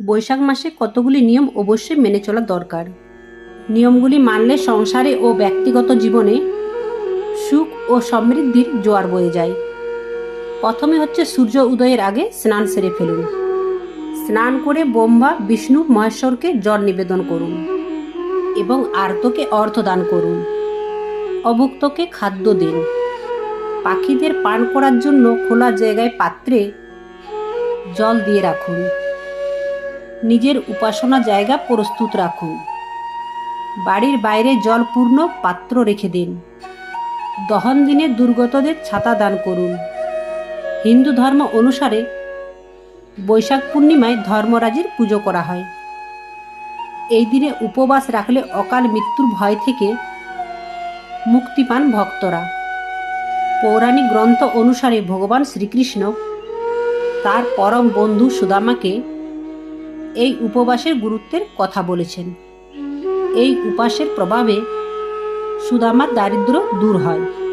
বৈশাখ মাসে কতগুলি নিয়ম অবশ্যই মেনে চলা দরকার। নিয়মগুলি মানলে সংসারে ও ব্যক্তিগত জীবনে সুখ ও সমৃদ্ধির জোয়ার বয়ে যায়। প্রথমে হচ্ছে সূর্য উদয়ের আগে স্নান সেরে ফেলুন। স্নান করে ব্রহ্মা, বিষ্ণু, মহেশ্বরকে জল নিবেদন করুন এবং আর্তকে অর্থ দান করুন। অভুক্তকে খাদ্য দিন। পাখিদের পান করার জন্য খোলা জায়গায় পাত্রে জল দিয়ে রাখুন। নিজের উপাসনা জায়গা প্রস্তুত রাখুন। বাড়ির বাইরে জলপূর্ণ পাত্র রেখে দিন। দহন দিনে দুর্গতদের ছাতা দান করুন। হিন্দু ধর্ম অনুসারে বৈশাখ পূর্ণিমায় ধর্মরাজের পুজো করা হয়। এই দিনে উপবাস রাখলে অকাল মৃত্যুর ভয় থেকে মুক্তি পান ভক্তরা। পৌরাণিক গ্রন্থ অনুসারে ভগবান শ্রীকৃষ্ণ তার পরম বন্ধু সুদামাকে এই উপবাসের গুরুত্বের কথা বলেছেন। এই উপাসের প্রভাবে সুদামার দারিদ্র দূর হয়।